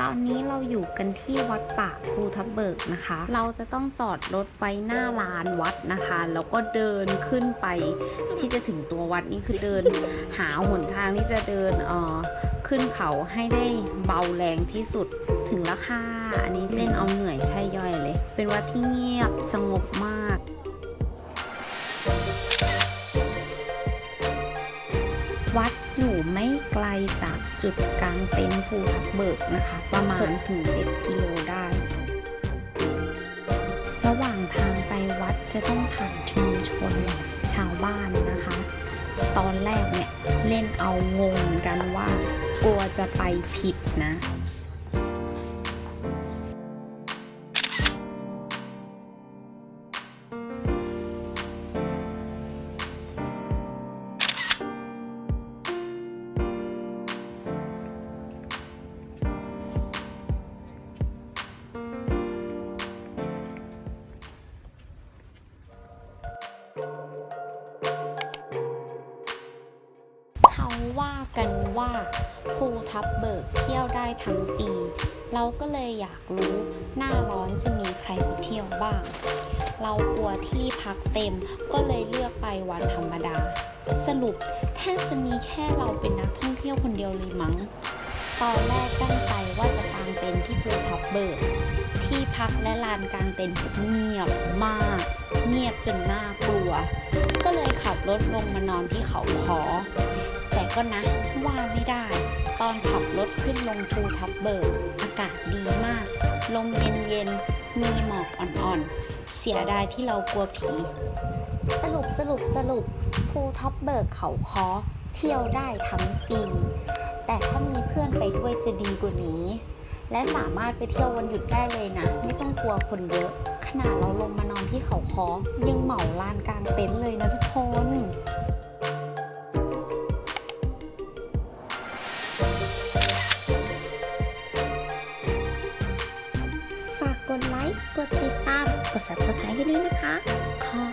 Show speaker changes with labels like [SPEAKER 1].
[SPEAKER 1] ตอนนี้เราอยู่กันที่วัดป่าภูทับเบิกนะคะ เราจะต้องจอดรถไว้หน้าลานวัดนะคะ แล้วก็เดินขึ้นไปที่จะถึงตัววัดนี่คือเดินหาหนทางที่จะเดินเอ่อขึ้นเขาให้ได้เบาแรงที่สุดถึงราคาอันนี้เล่นเอาเหนื่อยใช่ย่อยเลย เป็นวัดที่เงียบสงบมาก วัดอยู่ไม่ไกลจากจุดกลางเต็นท์ภูทับเบิกนะคะ ประมาณถึง 7 กิโลได้ ระหว่างทางไปวัดจะต้องผ่านชุมชนชาวบ้านนะคะ ตอนแรกเนี่ยเล่นเอางงกันว่ากลัวจะไปผิดนะ เขาว่ากันว่าภูทับเบิกเที่ยวได้ทั้งปี เราก็เลยอยากรู้หน้าร้อนจะมีใครไปเที่ยวบ้าง เรากลัวที่พักเต็มก็เลยเลือกไปวันธรรมดา สรุปแทบจะมีแค่เราเป็นนักท่องเที่ยวคนเดียวเลยมั้ง ตอนแรกตั้งใจว่าจะกางเต็นท์ที่ภูทับเบิกที่พักและลานกลางเต็นท์เงียบมาก เงียบจนน่ากลัว ก็เลยขับรถลงมานอนที่เขาคอ ก็นะ ว่าไม่ได้ ตอนขับรถขึ้นลงภูทับเบิกอากาศดีมาก ลมเย็นๆ มีหมอกอ่อนๆ เสียดายที่เรากลัวผี สรุปสรุปสรุปภูทับเบิกเขาคอเที่ยวได้ทั้งปี แต่ถ้ามีเพื่อนไปด้วยจะดีกว่านี้ และสามารถไปเที่ยววันหยุดได้เลยนะ ไม่ต้องกลัวคนเยอะขนาดเราลงมานอนที่เขาคอยังเหมาลานกลางเต็นท์เลยนะทุกคน ค์ กดติดตาม กด subscribe ให้ด้วยนะคะ ขอ